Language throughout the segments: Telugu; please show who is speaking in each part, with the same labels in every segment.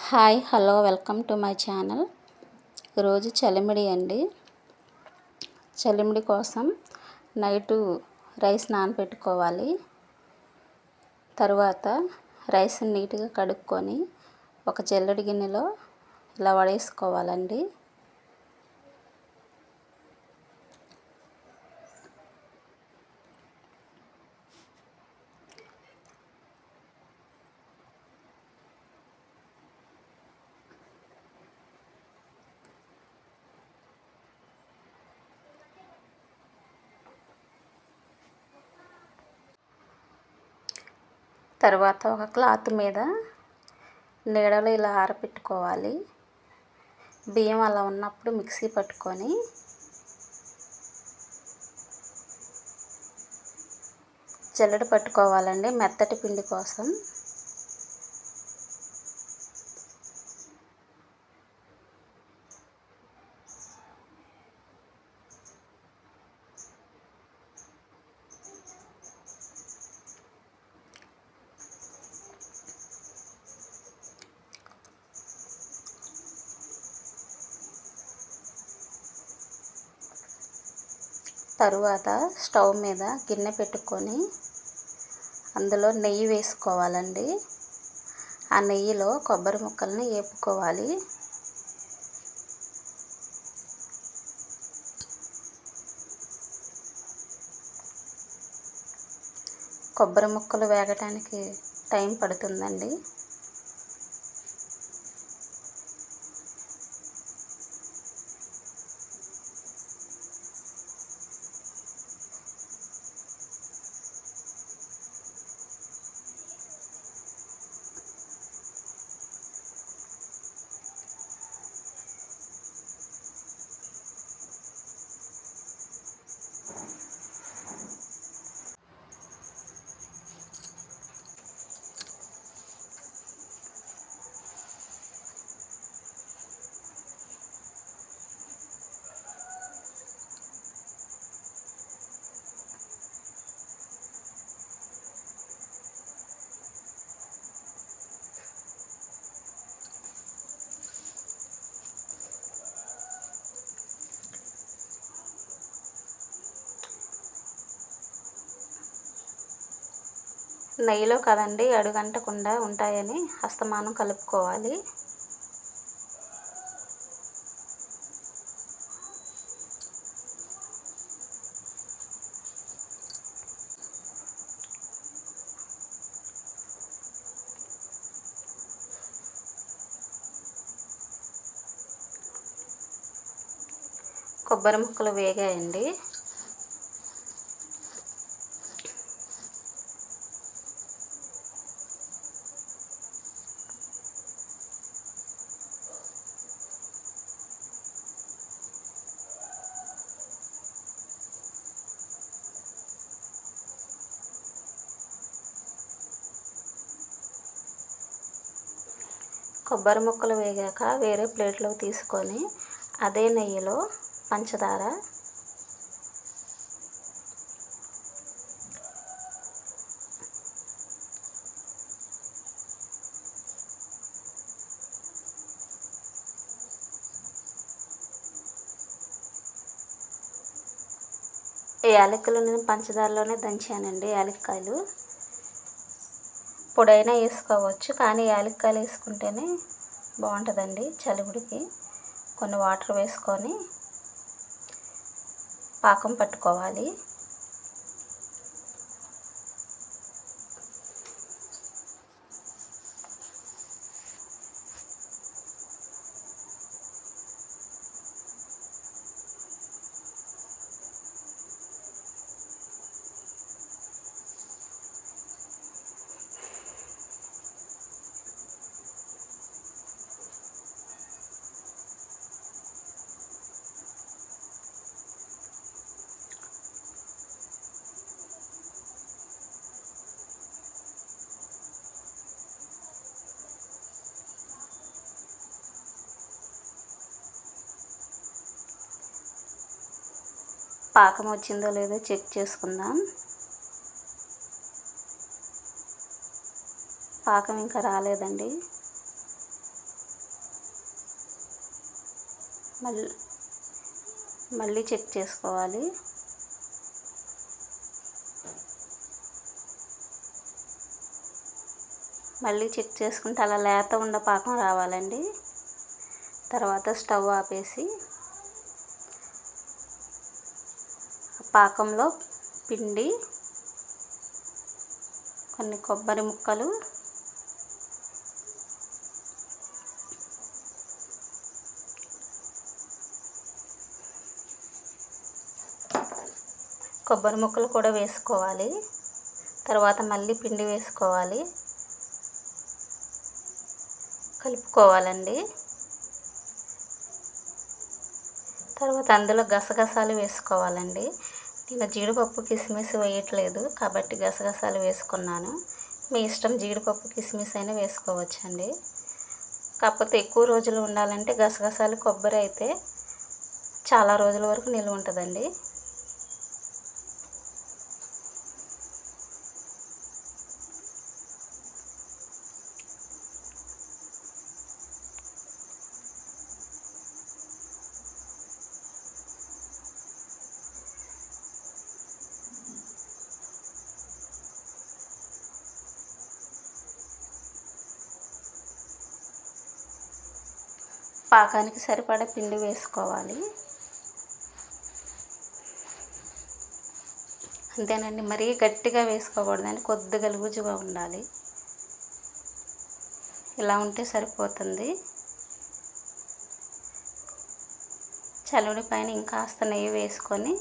Speaker 1: Hi hello welcome to my channel. ఈరోజు చలిమిడి అండి. చలిమిడి కోసం నైటు రైస్ నానబెట్టుకోవాలి తరువాత రైస్ నీట్గా కడుక్కొని ఒక జల్లెడి గిన్నెలో ఇలా వడేసుకోవాలండి. తర్వాత ఒక క్లాత్ మీద నీడలో ఇలా ఆరబెట్టుకోవాలి బియ్యం అలా ఉన్నప్పుడు మిక్సీ పట్టుకొని జల్లెడ పట్టుకోవాలండి మెత్తటి పిండి కోసం. తరువాత స్టవ్ మీద గిన్నె పెట్టుకొని అందులో నెయ్యి వేసుకోవాలండి. ఆ నెయ్యిలో కొబ్బరి ముక్కల్ని వేపుకోవాలి కొబ్బరి ముక్కలు వేగటానికి టైం పడుతుందండి. నెయ్యిలో కదండి అడుగంటకుండా ఉంటాయని హస్తమానం కలుపుకోవాలి. కొబ్బరి ముక్కలు వేగాయండి. కొబ్బరి ముక్కలు వేగాక వేరే ప్లేట్లోకి తీసుకొని అదే నెయ్యిలో పంచదార. యాలకులను నేను పంచదారలోనే దంచానండి యాలక్కాయలు. పొడైనా వేసుకోవచ్చు కానీ యాలక్కాయలు వేసుకుంటేనే బాగుంటుందండి చలివిడికి కొన్ని వాటర్ వేసుకొని పాకం పట్టుకోవాలి. పాకం వచ్చిందో లేదో చెక్ చేసుకుందాం. పాకం ఇంకా రాలేదండి. మళ్ళీ మళ్ళీ చెక్ చేసుకోవాలి. మళ్ళీ చెక్ చేసుకుంటే అలా లేత ఉండ పాకం రావాలండి. తర్వాత స్టవ్ ఆపేసి పాకంలో పిండి కొన్ని కొబ్బరి ముక్కలు కొబ్బరి ముక్కలు కూడా వేసుకోవాలి. తర్వాత మళ్ళీ పిండి వేసుకోవాలి. కలుపుకోవాలండి. తర్వాత అందులో గసగసాలు వేసుకోవాలండి. నేను జీడిపప్పు కిస్మిస్ వేయట్లేదు కాబట్టి గసగసాలు వేసుకున్నాను. మీ ఇష్టం జీడిపప్పు కిస్మిస్ అయినా వేసుకోవచ్చండి. కాకపోతే ఎక్కువ రోజులు ఉండాలంటే గసగసాలు కొబ్బరి అయితే చాలా రోజుల వరకు నిల్వ ఉంటుందండి. పాకానికి సరిపడా పిండి వేసుకోవాలి. అంతేనండి మరీ గట్టిగా వేసుకోకూడదని కొద్దిగా లూజుగా ఉండాలి. ఇలా ఉంటే సరిపోతుంది. చలుడి పైన ఇంకాస్త నెయ్యి వేసుకొని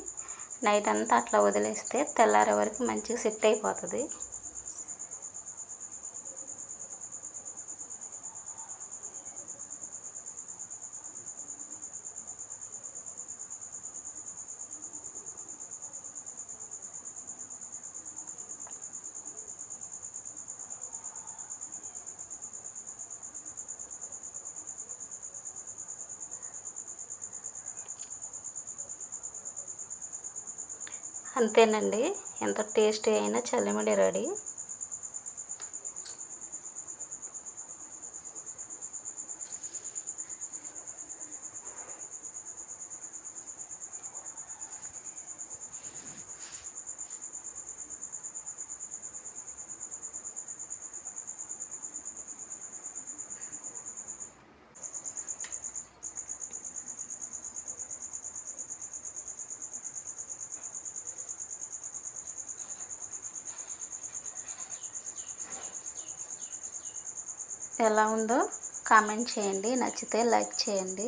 Speaker 1: నైట్ అంతా అట్లా వదిలేస్తే తెల్లారే వరకు మంచిగా సెట్ అయిపోతుంది. అంతేనండి. ఎంత టేస్టీ అయినా చల్లమండి రెడీ. ఎలా ఉందో కామెంట్ చేయండి. నచ్చితే లైక్ చేయండి.